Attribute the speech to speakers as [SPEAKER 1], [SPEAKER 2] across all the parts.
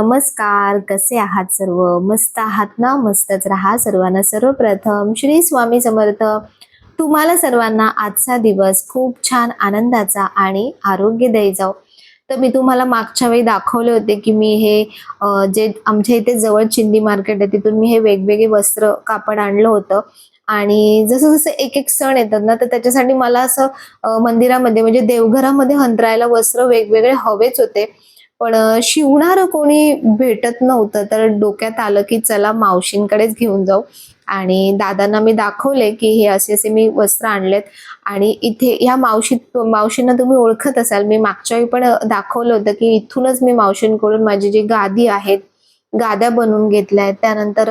[SPEAKER 1] नमस्कार कसे आहात सर्व? मस्त आहात ना? मस्तच राहा सर्वांना. सर्वप्रथम श्री स्वामी समर्थ. तुम्हाला सर्वांना आजचा दिवस खूप छान आनंदाचा आणि आरोग्यदायी जाऊ तर मी तुम्हाला मागच्या वेळी दाखवले होते की मी हे जे आमच्या इथे जवळ चिंदी मार्केट आहे तिथून मी हे वेगवेगळे वस्त्र कापड आणलं होतं. आणि जसं जसं एक एक सण येतात ना तर त्याच्यासाठी मला असं मंदिरामध्ये म्हणजे देवघरामध्ये हंतरायला वस्त्र वेगवेगळे हवेच होते. पण शिवणारं कोणी भेटत नव्हतं तर डोक्यात आलं की चला मावशींकडेच घेऊन जाऊ. आणि दादांना मी दाखवले की हे असे असे मी वस्त्र आणलेत. आणि इथे ह्या मावशी मावशींना तुम्ही ओळखत असाल. मी मागच्या वेळी पण दाखवलं होतं की इथूनच मी मावशींकडून माझी जी गादी आहेत गाद्या बनवून घेतल्या आहेत. त्यानंतर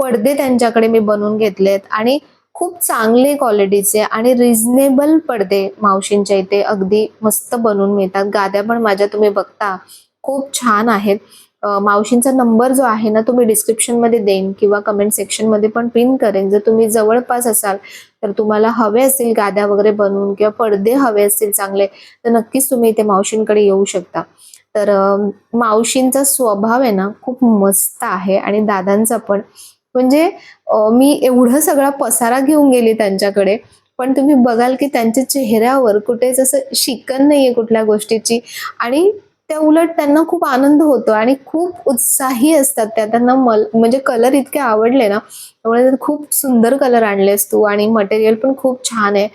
[SPEAKER 1] पडदे त्यांच्याकडे मी बनवून घेतलेत. आणि खूप चांगले क्वालिटीचे आणि रिझनेबल पडदे मावशींच्या इथे अगदी मस्त बनवून मिळतात. गाद्या पण माझ्या तुम्ही बघता खूप छान आहेत. मावशींचा नंबर जो आहे ना तो मी डिस्क्रिप्शनमध्ये देईन किंवा कमेंट सेक्शनमध्ये पण पिन करेन. जर तुम्ही जवळपास असाल तर तुम्हाला हवे असतील गाद्या वगैरे बनवून किंवा पडदे हवे असतील चांगले तर नक्कीच तुम्ही इथे मावशींकडे येऊ शकता. तर मावशींचा स्वभाव आहे ना खूप मस्त आहे आणि दादांचा पण. म्हणजे मी एवढं सगळा पसारा घेऊन गेली त्यांच्याकडे पण तुम्ही बघाल की त्यांच्या चेहऱ्यावर कुठेच असं शिकन नाहीये कुठल्या गोष्टीची आणि त्या उलट त्यांना खूप आनंद होतो आणि खूप उत्साही असतात त्या. त्यांना मल म्हणजे कलर इतके आवडले ना त्यामुळे खूप सुंदर कलर आणलेस तू आणि मटेरियल पण खूप छान आहे.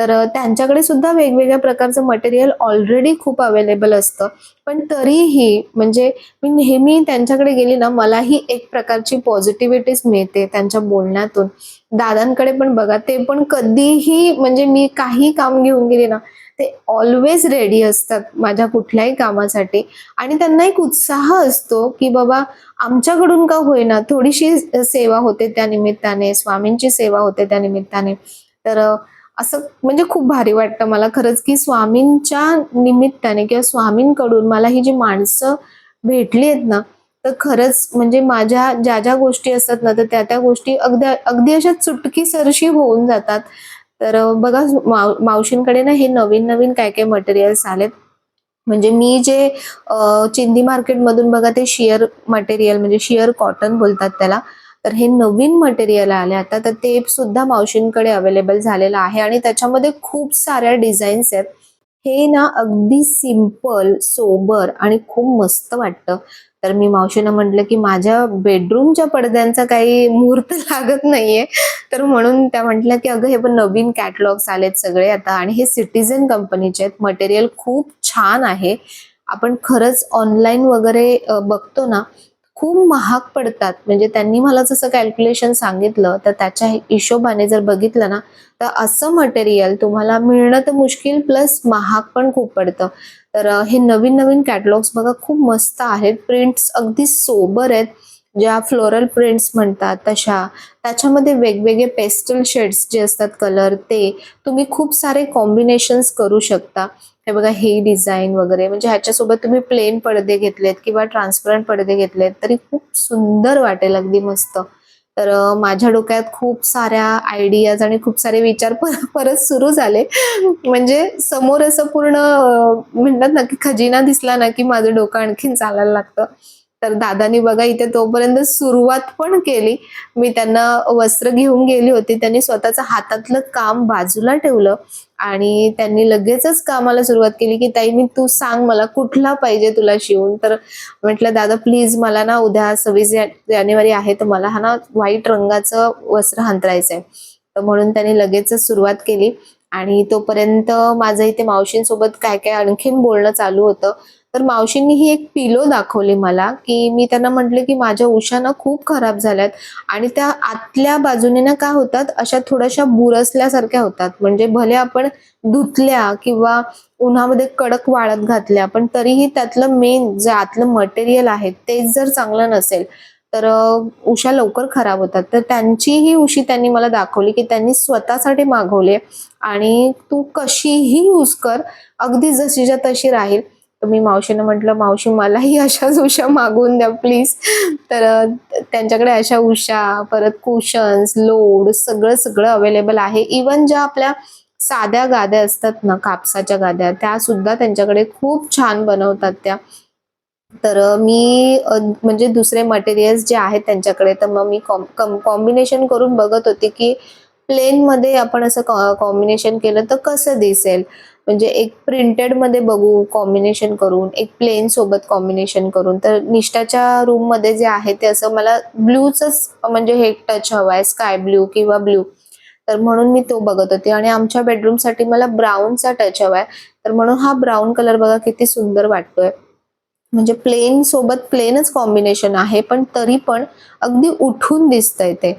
[SPEAKER 1] तर त्यांच्याकडे सुद्धा वेगवेगळ्या प्रकारचं मटेरियल ऑलरेडी खूप अवेलेबल असतं. पण तरीही म्हणजे मी नेहमी त्यांच्याकडे गेली ना मलाही एक प्रकारची पॉझिटिव्हिटीच मिळते त्यांच्या बोलण्यातून. दादांकडे पण बघा ते पण कधीही म्हणजे मी काही काम घेऊन गेली ना ते ऑलवेज रेडी असतात माझ्या कुठल्याही कामासाठी. आणि त्यांना एक उत्साह असतो की बाबा आमच्याकडून का होईना थोडीशी सेवा होते त्या निमित्ताने स्वामींची सेवा होते त्या निमित्ताने. तर असं म्हणजे खूप भारी वाटतं मला. खरंच की स्वामींच्या निमित्ताने किंवा स्वामींकडून मला ही जी माणसं भेटली आहेत ना तर खरंच म्हणजे माझ्या ज्या ज्या गोष्टी असतात ना तर त्या त्या गोष्टी अगदी अगदी अशा चुटकीसरशी होऊन जातात. तर बघा माव मावशींकडे ना हे नवीन नवीन काय काय मटेरियल्स आलेत. म्हणजे मी जे चिंदी मार्केटमधून बघा ते शिअर मटेरियल म्हणजे शिअर कॉटन बोलतात त्याला. तर हे नवीन मटेरियल आले आता तर ते सुद्धा मावशींकडे अवेलेबल झालेलं आहे आणि त्याच्यामध्ये खूप साऱ्या डिझाईन्स आहेत. हे ना अगदी सिंपल सोबर आणि खूप मस्त वाटतं. तर मी मावशीनं म्हटलं की माझ्या बेडरूमच्या पडद्यांचा काही मुहूर्त लागत नाहीये. तर म्हणून त्या म्हटल्या की अगं हे पण नवीन कॅटलॉग्स आलेत सगळे आता आणि हे सिटीझन कंपनीचे आहेत. मटेरियल खूप छान आहे. आपण खरंच ऑनलाईन वगैरे बघतो ना खूप महाग पडतात. म्हणजे त्यांनी मला जसं कॅल्क्युलेशन सांगितलं तर त्याच्या हिशोबाने जर बघितलं ना तर असं मटेरियल तुम्हाला मिळणं तर मुश्किल प्लस महाग पण खूप पडतं. तर हे नवीन नवीन कॅटलॉग्स बघा खूप मस्त आहेत. प्रिंट्स अगदी सोबर आहेत. ज्या फ्लोरल प्रिंट्स म्हणतात तशा. त्याच्यामध्ये वेगवेगळे पेस्टल शेड्स जे असतात कलर ते तुम्ही खूप सारे कॉम्बिनेशन्स करू शकता. हे बघा हे डिझाईन वगैरे. म्हणजे ह्याच्यासोबत तुम्ही प्लेन पडदे घेतलेत किंवा ट्रान्सपरंट पडदे घेतलेत तरी खूप सुंदर वाटेल अगदी मस्त. तर माझ्या डोक्यात खूप साऱ्या आयडियाज आणि खूप सारे विचार पर- परत सुरू झाले. म्हणजे समोर असं पूर्ण म्हणतात ना की खजिना दिसला ना की माझं डोकं आणखीन चालायला लागतं. तर दादानी बघा इथे तोपर्यंत सुरुवात पण केली. मी त्यांना वस्त्र घेऊन गेली होती. त्यांनी स्वतःचं हातातलं काम बाजूला ठेवलं. आणि त्यांनी लगेचच कामाला सुरुवात केली की ताई मी तू सांग मला कुठला पाहिजे तुला शिवून? तर म्हटलं दादा प्लीज मला ना उद्या सव्वीस जानेवारी आहे तर मला हा ना व्हाईट रंगाचं वस्त्र हांतरायचंय. तर म्हणून त्यांनी लगेचच सुरुवात केली आणि तोपर्यंत माझं इथे मावशींसोबत काय काय आणखीन बोलणं चालू होतं तर मावशींनी ही एक पिलो दाखवली मला की मी त्यांना म्हटले की माझ्या उशा ना खूप खराब झाल्यात आणि त्या आतल्या बाजूने ना काय होतात अशा थोड्याशा बुरसल्यासारख्या होतात. म्हणजे भले आपण धुतल्या किंवा उन्हामध्ये कडक वाळत घातल्या पण तरीही त्यातलं मेन जे आतलं मटेरियल आहे तेच जर चांगलं नसेल तर उशा लवकर खराब होतात. तर त्यांची ही उशी त्यांनी मला दाखवली की त्यांनी स्वतःसाठी मागवले आणि तू कशीही यूज कर अगदी जशीच्या तशी राहील. तर मी मावशीनं म्हटलं मावशी मलाही अशाच उशा मागून द्या प्लीज तर त्यांच्याकडे अशा उषा परत कुशन्स लोड सगळं सगळं अवेलेबल आहे. इवन ज्या आपल्या साध्या गाद्या असतात ना कापसाच्या गाद्या त्या सुद्धा त्यांच्याकडे खूप छान बनवतात त्या. तर मी म्हणजे दुसरे मटेरियल्स जे आहेत त्यांच्याकडे तर मग मी कॉम्बिनेशन करून बघत होते की प्लेनमध्ये आपण असं कॉम्बिनेशन केलं तर कसं दिसेल? म्हणजे एक प्रिंटेडमध्ये बघू कॉम्बिनेशन करून एक प्लेन सोबत कॉम्बिनेशन करून. तर निष्ठाच्या रूममध्ये जे आहे ते असं मला ब्ल्यूच म्हणजे हे टच हवा आहे स्काय ब्ल्यू किंवा ब्ल्यू तर म्हणून मी तो बघत होते. आणि आमच्या बेडरूमसाठी मला ब्राऊनचा टच हवाय तर म्हणून हा ब्राऊन कलर बघा किती सुंदर वाटतोय. म्हणजे प्लेन सोबत प्लेनच कॉम्बिनेशन आहे पण तरी पण अगदी उठून दिसतंय ते.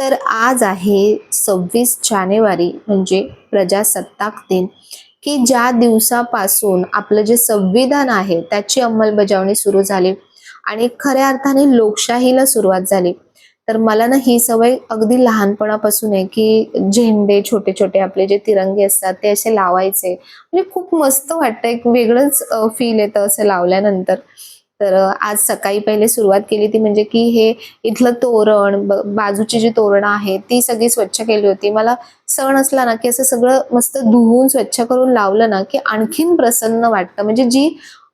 [SPEAKER 1] तर आज आहे सव्वीस जानेवारी म्हणजे प्रजासत्ताक दिन की ज्या दिवसापासून आपलं जे संविधान आहे त्याची अंमलबजावणी सुरू झाली आणि खऱ्या अर्थाने लोकशाहीला सुरुवात झाली. तर मला ना ही सवय अगदी लहानपणापासून आहे की झेंडे छोटे छोटे आपले जे तिरंगे असतात ते असे लावायचे. म्हणजे खूप मस्त वाटतं एक वेगळंच फील येतं असं लावल्यानंतर. तर आज सकाळी पहिले सुरुवात केली ती म्हणजे की हे इथलं तोरण बाजूची जी तोरणं आहेत ती सगळी स्वच्छ केली होती. मला सण असला ना की असं सगळं मस्त धुवून स्वच्छ करून लावलं ना की आणखीन प्रसन्न वाटतं. म्हणजे जी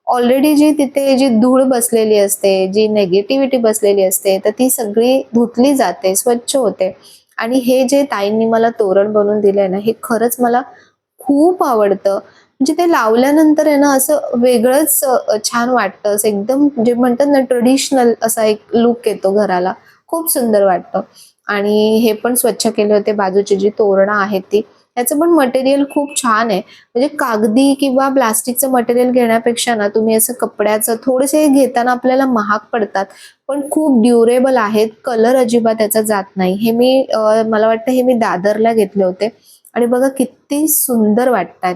[SPEAKER 1] ऑलरेडी जी तिथे जी धूळ बसलेली असते जी नेगेटिव्हिटी बसलेली असते तर ती सगळी धुतली जाते स्वच्छ होते. आणि हे जे ताईंनी मला तोरण बनवून दिलंय ना हे खरंच मला खूप आवडतं. म्हणजे ते लावल्यानंतर आहे ना असं वेगळंच छान वाटतं. असं एकदम जे म्हणतात ना ट्रेडिशनल असा एक लुक येतो घराला. खूप सुंदर वाटतं. आणि हे पण स्वच्छ केले होते. बाजूची जी तोरणं आहेत ती. त्याचं पण मटेरियल खूप छान आहे. म्हणजे कागदी किंवा प्लास्टिकचं मटेरियल घेण्यापेक्षा ना तुम्ही असं कपड्याचं थोडेसे घेताना आपल्याला महाग पडतात. पण खूप ड्युरेबल आहेत. कलर अजिबात त्याचा जात नाही. हे मी मला वाटतं हे मी दादरला घेतले होते. आणि बघा किती सुंदर वाटतात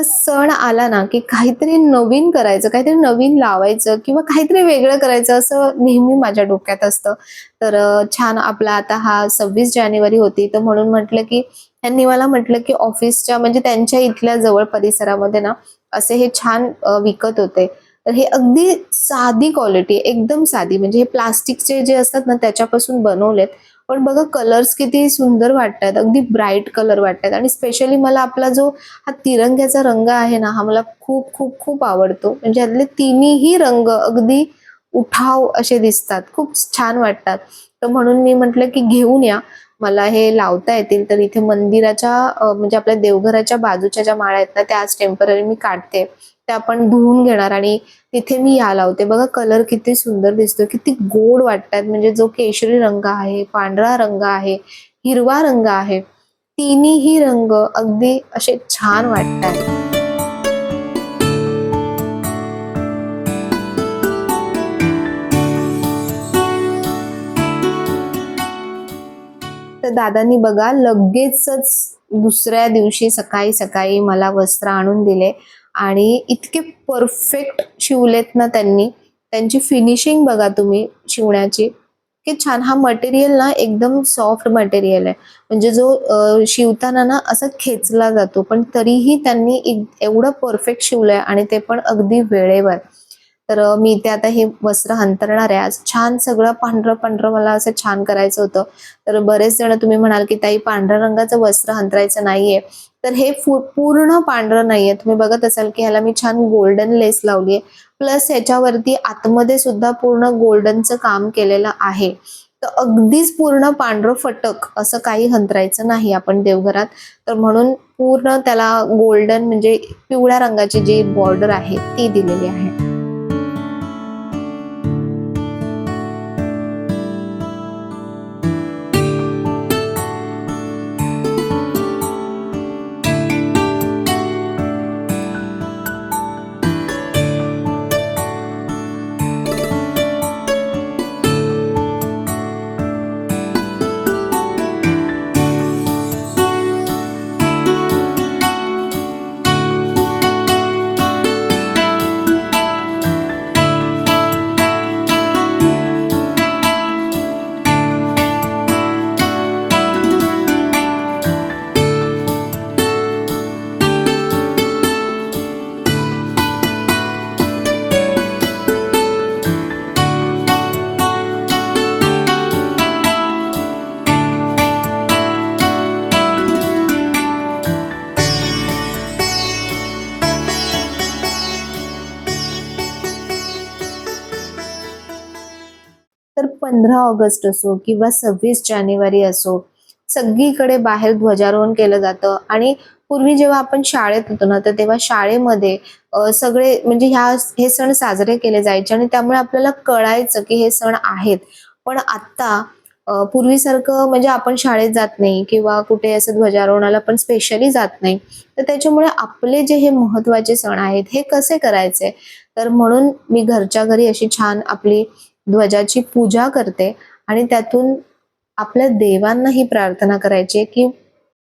[SPEAKER 1] तर सण आला ना की काहीतरी नवीन करायचं काहीतरी नवीन लावायचं किंवा काहीतरी वेगळं करायचं असं नेहमी माझ्या डोक्यात असतं. तर छान आपला आता हा सव्वीस जानेवारी होती तर म्हणून म्हटलं की त्यांनी मला म्हटलं की ऑफिसच्या म्हणजे त्यांच्या इथल्या जवळ परिसरामध्ये ना असे हे छान विकत होते. तर हे अगदी साधी क्वालिटी एकदम साधी म्हणजे हे प्लास्टिकचे जे असतात ना त्याच्यापासून बनवलेत पण बघा कलर्स किती सुंदर वाटतात अगदी ब्राईट कलर वाटतात आणि स्पेशली मला आपला जो हा तिरंग्याचा रंग आहे ना हा मला खूप खूप खूप आवडतो. म्हणजे यातले तिन्ही रंग अगदी उठाव असे दिसतात. खूप छान वाटतात. तर म्हणून मी म्हटलं की घेऊन या. मला हे लावता येतील. तर इथे मंदिराच्या म्हणजे आपल्या देवघराच्या बाजूच्या ज्या माळा आहेत ना त्या आज टेंपररी मी काढते. त्या आपण धुवून घेणार आणि तिथे मी या लावते. बघा कलर किती सुंदर दिसतो किती गोड वाटतात. म्हणजे जो केशरी रंग आहे पांढरा रंग आहे हिरवा रंग आहे तिन्ही रंग अगदी असे छान वाटतात. तर दादांनी बघा लगेचच दुसऱ्या दिवशी सकाळी सकाळी मला वस्त्र आणून दिले. आणि इतके परफेक्ट शिवलेत ना त्यांनी. त्यांची फिनिशिंग बघा तुम्ही शिवण्याची. की छान. हा मटेरियल ना एकदम सॉफ्ट मटेरियल आहे. म्हणजे जो शिवताना ना असा खेचला जातो. पण तरीही त्यांनी इ- एवढं परफेक्ट शिवलंय आणि ते पण अगदी वेळेवर. तर मी ते आता हे वस्त्र अंतरणार आहे. आज छान सगळं पांढरं पांढरं मला असं छान करायचं होतं. तर बरेच जण तुम्ही म्हणाल की ताई पांढऱ्या रंगाचं वस्त्र अंतरायचं नाहीये. तर हे पूर्ण पांढरं नाहीये. तुम्ही बघत असाल की ह्याला मी छान गोल्डन लेस लावली आहे प्लस ह्याच्यावरती आतमध्ये सुद्धा पूर्ण गोल्डनचं काम केलेलं आहे. तर अगदीच पूर्ण पांढरं फटक असं काही हंतरायचं नाही आपण देवघरात. तर म्हणून पूर्ण त्याला गोल्डन म्हणजे पिवळ्या रंगाची जी बॉर्डर आहे ती दिलेली आहे. पंधरा ऑगस्ट असो किंवा सव्वीस जानेवारी असो सगळीकडे बाहेर ध्वजारोहण केलं जातं. आणि पूर्वी जेव्हा आपण शाळेत होतो ना तर तेव्हा शाळेमध्ये सगळे म्हणजे ह्या हे सण साजरे केले जायचे आणि त्यामुळे आपल्याला कळायचं की हे सण आहेत. पण आत्ता पूर्वीसारखं म्हणजे आपण शाळेत जात नाही किंवा कुठे असं ध्वजारोहणाला पण स्पेशली जात नाही. तर त्याच्यामुळे आपले जे हे महत्त्वाचे सण आहेत हे कसे करायचे? तर म्हणून मी घरच्या घरी अशी छान आपली ध्वजाची पूजा करते आणि त्यातून आपल्या देवांनाही प्रार्थना करायची की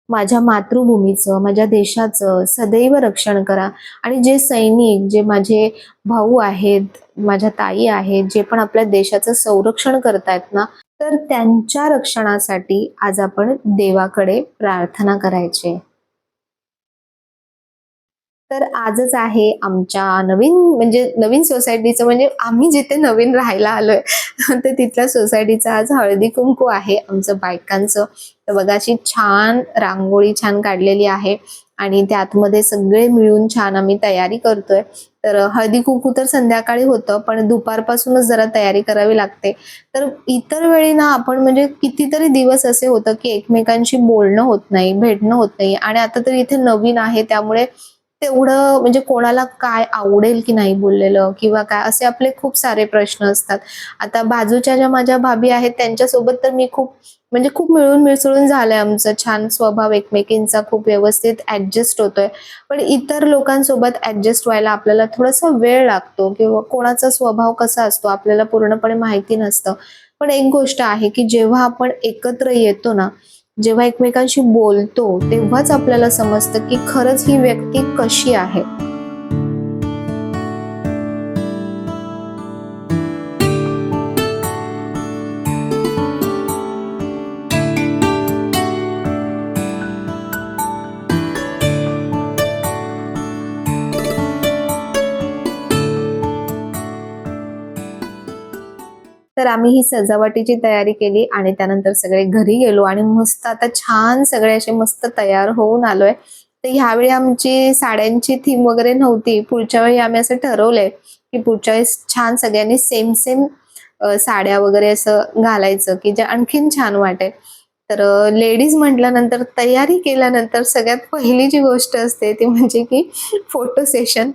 [SPEAKER 1] माझ्या मातृभूमीचं माझ्या देशाचं सदैव रक्षण करा. आणि जे सैनिक जे माझे भाऊ आहेत माझ्या ताई आहेत जे पण आपल्या देशाचं संरक्षण करतायत ना तर त्यांच्या रक्षणासाठी आज आपण देवाकडे प्रार्थना करायची. तर आजच आहे आमच्या नवीन म्हणजे नवीन सोसायटीचं म्हणजे आम्ही जिथे नवीन राहायला आलोय तर तिथल्या सोसायटीचं आज हळदी कुंकू आहे आमचं बायकांचं. तर बघा अशी छान रांगोळी छान काढलेली आहे आणि त्यातमध्ये सगळे मिळून छान आम्ही तयारी करतोय. तर हळदी कुंकू तर संध्याकाळी होतं पण दुपारपासूनच जरा तयारी करावी लागते. तर इतर वेळी ना आपण म्हणजे कितीतरी दिवस असे होतं की एकमेकांशी बोलणं होत नाही भेटणं होत नाही. आणि आता तर इथे नवीन आहे त्यामुळे तेवढं म्हणजे कोणाला काय आवडेल की नाही बोललेलं किंवा काय असे आपले खूप सारे प्रश्न असतात. आता बाजूच्या ज्या माझ्या भाभी आहेत त्यांच्यासोबत तर मी खूप म्हणजे खूप मिळून मिसळून झालंय आमचं. छान स्वभाव एकमेकींचा खूप व्यवस्थित ऍडजस्ट होतोय. पण इतर लोकांसोबत ऍडजस्ट व्हायला आपल्याला थोडासा वेळ लागतो किंवा कोणाचा स्वभाव कसा असतो आपल्याला पूर्णपणे माहिती नसतं. पण एक गोष्ट आहे की जेव्हा आपण एकत्र येतो ना जेव्हा एकमेकांशी बोलतो तेव्हाच आपल्याला समजतं की खरंच ही व्यक्ती कशी आहे. तर आम्ही ही सजावटीची तयारी केली आणि त्यानंतर सगळे घरी गेलो आणि मस्त आता छान सगळे असे मस्त तयार होऊन आलोय. तर ह्यावेळी आमची साड्यांची थीम वगैरे नव्हती. पुढच्या वेळी आम्ही असं ठरवलंय की पुढच्या वेळेस छान सगळ्यांनी सेम सेम साड्या वगैरे असं घालायचं की जे आणखीन छान वाटेल. तर लेडीज म्हटल्यानंतर तयारी केल्यानंतर सगळ्यात पहिली जी गोष्ट असते ती म्हणजे की फोटो सेशन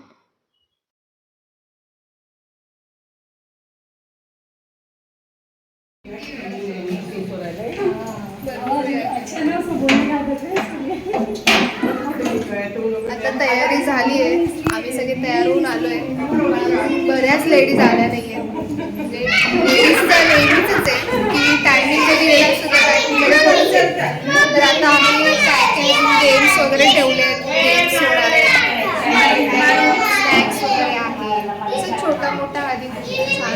[SPEAKER 1] आता तयारी झाली आहे. आम्ही सगळे तयार होऊन आलोय. पण बऱ्याच लेडीज आल्या नाहीये. म्हणजे लेडीज तर नेहमीच आहे. की टायमिंग जरी वेळ असतो त्या टायमिंगमध्ये तर आता आम्ही काय काय गेम्स वगैरे ठेवले आहेत. गेम्स होणार आहेत. स्नॅक्स वगैरे आहे छोटा मोठा आधी खूप छान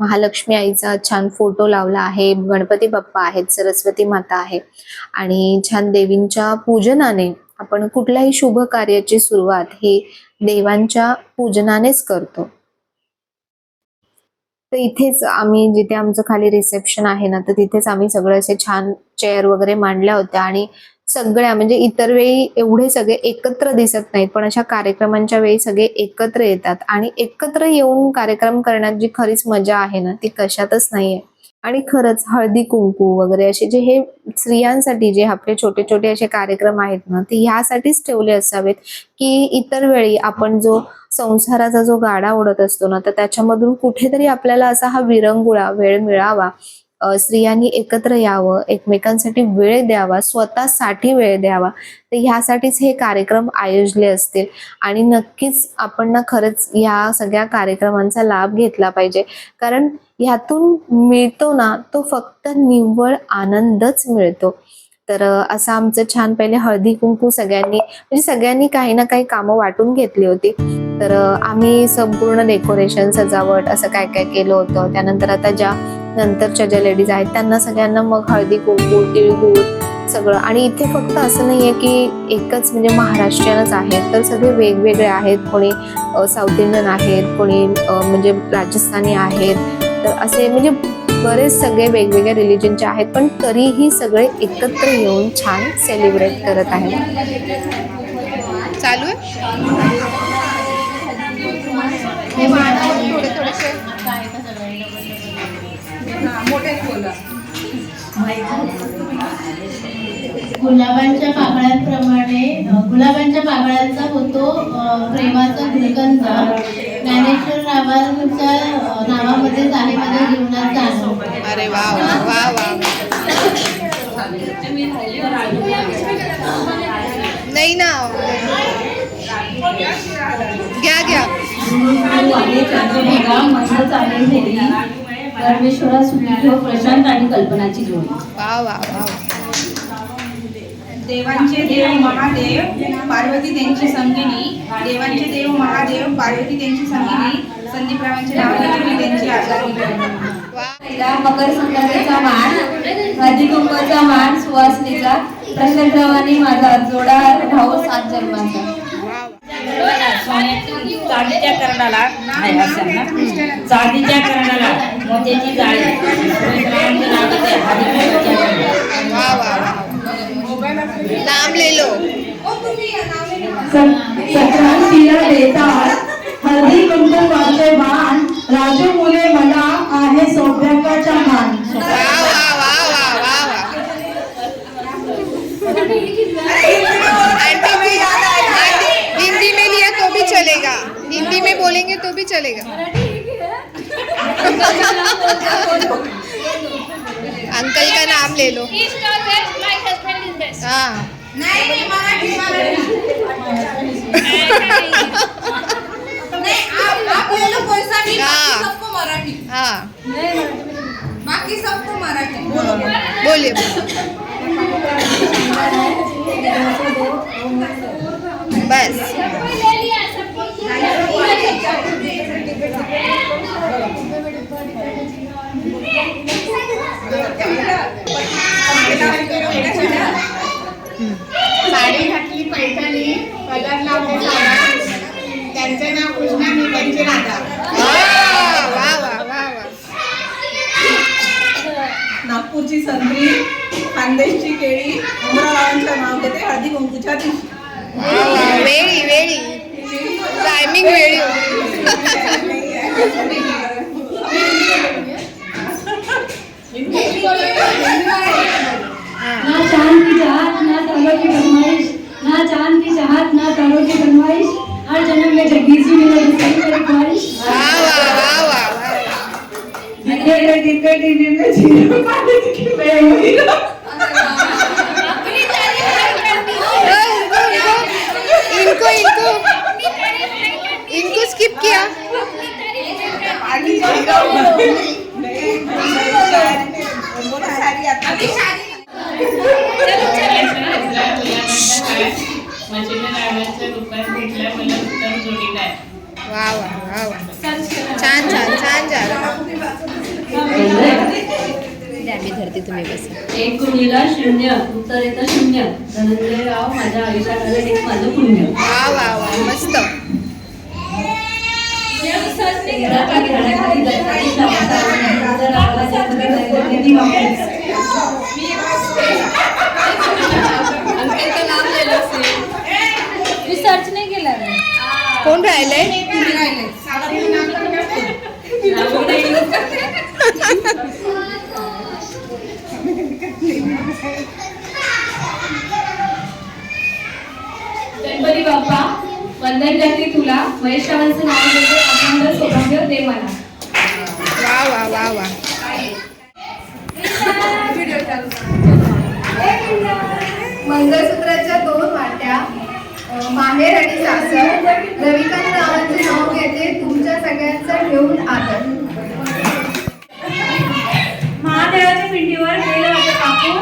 [SPEAKER 1] महालक्ष्मी आईचा छान फोटो लावला आहे. गणपती बाप्पा आहेत सरस्वती माता आहे. आणि छान देवींच्या पूजनाने आपण कुठल्याही शुभ कार्याची सुरुवात ही देवांच्या पूजनानेच करतो. तर इथेच आम्ही जिथे आमचं खाली रिसेप्शन आहे ना तर तिथेच आम्ही सगळे असे छान चेअर वगैरे मांडल्या होत्या आणि सगळ्या म्हणजे इतर वेळी एवढे सगळे एकत्र दिसत नाहीत पण अशा कार्यक्रमांच्या वेळी सगळे एकत्र येतात. आणि एकत्र येऊन कार्यक्रम करण्यात जी खरीच मजा आहे ना ती कशातच नाहीये. आणि खरंच हळदी कुंकू वगैरे असे जे हे स्त्रियांसाठी जे आपले छोटे छोटे असे कार्यक्रम आहेत ना ते ह्यासाठीच ठेवले असावेत की इतर वेळी आपण जो संसाराचा जो गाडा ओढत असतो ना तर त्याच्यामधून कुठेतरी आपल्याला असा हा विरंगुळा वेळ मिळावा. स्त्रियांनी एकत्र यावं एकमेकांसाठी वेळ द्यावा स्वतःसाठी वेळ द्यावा तर ह्यासाठीच हे कार्यक्रम आयोजले असतील. आणि नक्कीच आपण ना खरंच या सगळ्या कार्यक्रमांचा लाभ घेतला पाहिजे. कारण ह्यातून मिळतो ना तो फक्त निव्वळ आनंदच मिळतो. तर असं आमचं छान पहिले हळदी कुंकू सगळ्यांनी म्हणजे सगळ्यांनी काही ना काही कामं वाटून घेतली होती. तर आम्ही संपूर्ण डेकोरेशन सजावट असं काय काय केलं होतं. त्यानंतर आता ज्या नंतरच्या ज्या लेडीज आहेत त्यांना सगळ्यांना मग हळदी कुंकू तिळगुळ सगळं. आणि इथे फक्त असं नाही आहे की एकच म्हणजे महाराष्ट्रीयनच आहेत तर सगळे वेगवेगळे आहेत. कोणी साऊथ इंडियन आहेत कोणी म्हणजे राजस्थानी आहेत. तर असे म्हणजे बरेच सगळे वेगवेगळ्या रिलिजनचे आहेत पण तरीही सगळे एकत्र येऊन छान सेलिब्रेट करत आहेत. चालू
[SPEAKER 2] गुलाबांच्या पाकळ्यांप्रमाणे गुलाबांच्या पाकळ्यांचा होतो प्रेमाचा गुलकंद ज्ञानेश्वर रावांच्या अ, नावामध्येच आहे माझ्या जीवनाचा
[SPEAKER 1] अरे वा वा वा नाही ना. घ्या घ्या.
[SPEAKER 3] परमेश्वरा सुखदेव प्रशांत आणि कल्पनाची जोडी.
[SPEAKER 1] वा वा वा.
[SPEAKER 4] देवांचे देव महादेव पार्वती त्यांची संगिनी देवांचे देव महादेव पार्वती त्यांची संगिनी संदीपरावांचे नाव घेते मी त्यांची आजारी
[SPEAKER 3] मकर संक्रांतीचा मान कुंकवाचा मान सुवासनीचा प्रशांतरावांनी माझा जोडा भाऊ सात जन्माचा.
[SPEAKER 5] चांदीच्या कर्णाला नाही असं ना? चांदीच्या कर्णाला मोत्याची जाळी.
[SPEAKER 1] नाम ले लो.
[SPEAKER 6] संक्रांतीला देतात. हळदी कुंकवाचे मान राजू मुले मला आहे सौभाग्याचा मान
[SPEAKER 1] वा वा वा वा वा वा आंटी भी आंटी हिंदी में लिया तो भी चलेगा हिंदी में बोलेंगे तो भी चलेगा अंकल का नाम ले लो हाँ हाँ.
[SPEAKER 4] बाकी मराठी.
[SPEAKER 1] बोलिए बस.
[SPEAKER 2] साडी घातली पैठणी. कलर लावले त्यांचे नाव कृष्णा मी त्यांची राधा.
[SPEAKER 1] वा वा वा वा वा
[SPEAKER 4] नागपूरची संत्री खानदेशची केळी अमरारावांचं नाव घेते हळदी कुंकूच्या दिवशी.
[SPEAKER 1] वेळी वेळी. टायमिंग वेळी.
[SPEAKER 6] ना चांद की चाहत ना तारों की फरमाइश ना चांद की चाहत ना तारों की फरमाइश हर जन्म में जगदीश जी मिले सही मेरी ख्वाहिश
[SPEAKER 1] वा वा वा वा वा
[SPEAKER 6] दिखे दिखे टीवी में जीरो पानी की मैं हुई
[SPEAKER 1] इनको इनको इनको स्किप किया
[SPEAKER 5] मच्छिंद्ररावांच्या रूपात भेटला मला उत्तम जोडीला आहे.
[SPEAKER 1] वा वा वा वा छान छान छान छान द्या मी धरते तुम्ही बस
[SPEAKER 3] एक कुणीला शून्य उत्तर येतं शून्य धनंजय राव माझ्या आयुष्यात आलं एक माझं पुण्य.
[SPEAKER 1] वा वा वा मस्त.
[SPEAKER 3] जन्म दैवतेने वापरली.
[SPEAKER 1] कोण राहिलंय
[SPEAKER 3] गणपती बाप्पा वंदन करते तुला महेश्वरांचं नाव घेते अखंड सौभाग्य दे मला.
[SPEAKER 1] वा वा वा वा.
[SPEAKER 2] मंगळसूत्राच्या दोन वाट्या माहेर आणि सासर. रविकांत नावाचे नाव घेते तुमच्या सगळ्यांचा घेऊन आदर.
[SPEAKER 6] महादेवाच्या पिंडीवर गेलं काकू.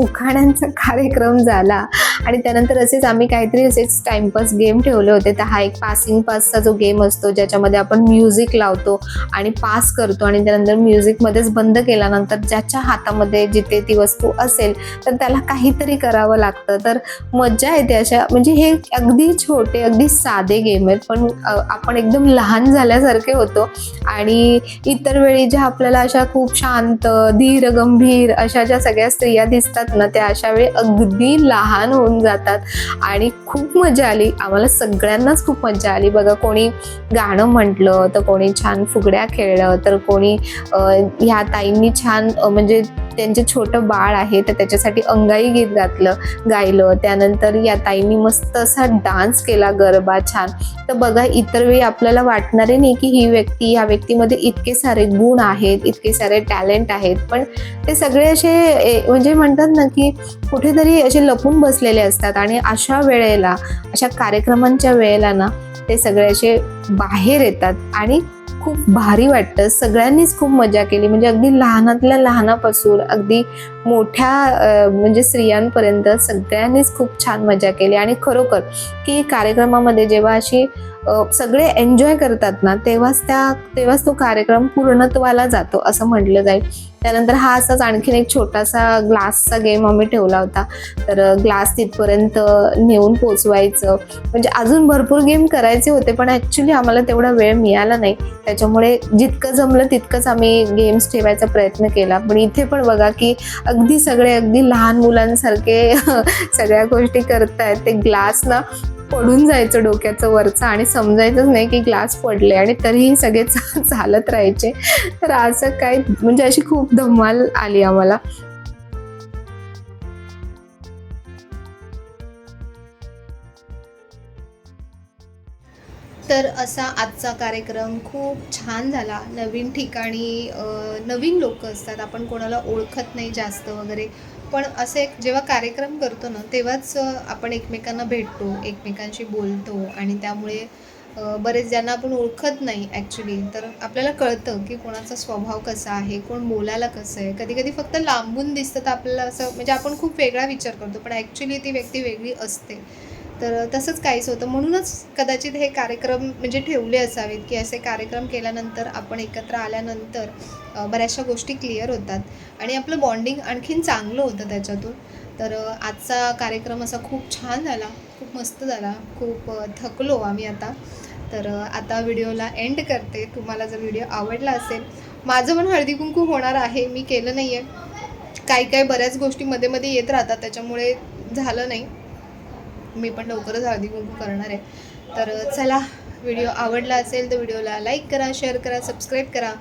[SPEAKER 1] उखाण्यांचा कार्यक्रम झाला. आणि त्यानंतर असेच आम्ही काहीतरी असेच टाइमपास गेम ठेवले होते. तर हा एक पासिंग पासचा जो गेम असतो ज्याच्यामध्ये आपण म्युझिक लावतो आणि पास करतो आणि त्यानंतर म्युझिकमध्येच बंद केल्यानंतर ज्याच्या हातामध्ये जिथे ती वस्तू असेल तर त्याला काहीतरी करावं लागतं. तर मज्जा येते अशा म्हणजे हे अगदी छोटे अगदी साधे गेम आहेत. पण आपण एकदम लहान झाल्यासारखे होतो. आणि इतर वेळी ज्या आपल्याला अशा खूप शांत धीर गंभीर अशा ज्या सगळ्या स्त्रिया दिसतात ना त्या अशा वेळी अगदी लहान होऊन जातात. आणि खूप मजा आली. आम्हाला सगळ्यांनाच खूप मजा आली. बघा कोणी गाणं म्हटलं तर कोणी छान फुगड्या खेळलं तर कोणी ह्या ताईंनी छान म्हणजे त्यांचे छोटं बाळ आहे तर त्याच्यासाठी अंगाई गीत घातलं गायलं. त्यानंतर या ताईंनी मस्त असा डान्स केला गरबा छान. तर बघा इतर वेळी आपल्याला वाटणारे नाही की ही व्यक्ती ह्या व्यक्तीमध्ये इतके सारे गुण आहेत इतके सारे टॅलेंट आहेत. पण ते सगळे असे म्हणजे म्हणतात ना की कुठेतरी असे लपून बसलेले असतात. आणि अशा वेळेला अशा कार्यक्रमांच्या वेळेला ना ते सगळे असे बाहेर येतात. आणि खूप भारी वाटतं. सगळ्यांनीच खूप मजा केली. म्हणजे अगदी लहानातल्या लहानापासून अगदी मोठ्या म्हणजे स्त्रियांपर्यंत सगळ्यांनीच खूप छान मजा केली. आणि खरोखर की कार्यक्रमामध्ये जेव्हा अशी सगळे एन्जॉय करतात ना तेव्हाच त्या तेव्हाच तो कार्यक्रम पूर्णत्वाला जातो असं म्हटलं जाईल. त्यानंतर हा असाच आणखीन एक छोटासा ग्लासचा गेम आम्ही ठेवला होता. तर ग्लास तिथपर्यंत नेऊन पोचवायचं. म्हणजे अजून भरपूर गेम करायचे होते पण ॲक्च्युली आम्हाला तेवढा वेळ मिळाला नाही. त्याच्यामुळे जितकं जमलं तितकंच आम्ही गेम्स ठेवायचा प्रयत्न केला. पण इथे पण बघा की अगदी सगळे अगदी लहान मुलांसारखे सगळ्या गोष्टी करतायत. ते ग्लास ना पडून जायचं डोक्याचं वरचं आणि समजायचंच नाही की ग्लास पडले आणि तरीही सगळे चालत राहायचे. तर असं काय म्हणजे अशी खूप धमाल आली आम्हाला. तर असा आजचा कार्यक्रम खूप छान झाला. नवीन ठिकाणी नवीन लोक असतात. आपण कोणाला ओळखत नाही जास्त वगैरे. पण असे जेव्हा कार्यक्रम करतो ना तेव्हाच आपण एकमेकांना भेटतो एकमेकांशी बोलतो आणि त्यामुळे बरेच ज्यांना आपण ओळखत नाही ॲक्च्युली तर आपल्याला कळतं की कोणाचा स्वभाव कसा आहे कोण बोलायला कसं आहे. कधी कधी फक्त लांबून दिसतं तर आपल्याला असं म्हणजे आपण खूप वेगळा विचार करतो पण ॲक्च्युली ती व्यक्ती वेगळी असते. तर तसंच काहीच होतं. म्हणूनच कदाचित हे कार्यक्रम म्हणजे ठेवले असावेत की असे कार्यक्रम केल्यानंतर आपण एकत्र आल्यानंतर बऱ्याचशा गोष्टी क्लिअर होतात. आणि आपलं बॉन्डिंग आणखीन चांगलं होतं त्याच्यातून. तर आजचा कार्यक्रम असा खूप छान झाला. खूप मस्त झाला. खूप थकलो आम्ही आता. तर आता व्हिडिओला एंड करते. तुम्हाला जर व्हिडिओ आवडला असेल. माझं पण हळदी कुंकू होणार आहे. मी केलं नाही आहे काही काही बऱ्याच गोष्टी मध्ये मध्ये येत राहतात. त्याच्यामुळे झालं नाही. मी पण लवकरच हळदी कुंकू करणार आहे. तर चला व्हिडिओ आवडला असेल तर व्हिडिओला लाईक करा शेअर करा सबस्क्राईब करा.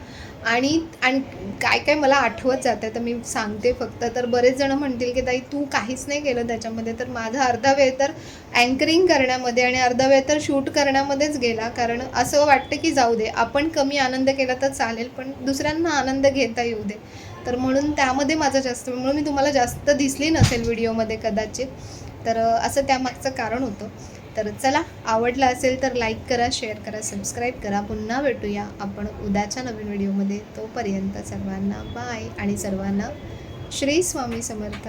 [SPEAKER 1] आणि आणि काय काय मला आठवत जातं तर मी सांगते फक्त. तर बरेच जणं म्हणतील की ताई तू काहीच नाही केलं त्याच्यामध्ये तर माझा अर्धा वेळ तर अँकरिंग करण्यामध्ये आणि अर्धा वेळ तर शूट करण्यामध्येच गेला. कारण असं वाटतं की जाऊ दे आपण कमी आनंद केला तर चालेल पण दुसऱ्यांना आनंद घेता येऊ दे. तर म्हणून त्यामध्ये माझा जास्त म्हणून मी तुम्हाला जास्त दिसली नसेल व्हिडिओमध्ये कदाचित. तर असं त्यामागचं कारण होतं. तर चला आवडला असेल तर लाईक करा शेअर करा सबस्क्राईब करा. पुन्हा भेटूया आपण उद्याच्या नवीन व्हिडिओमध्ये तोपर्यंत सर्वांना बाय आणि सर्वांना श्री स्वामी समर्थ.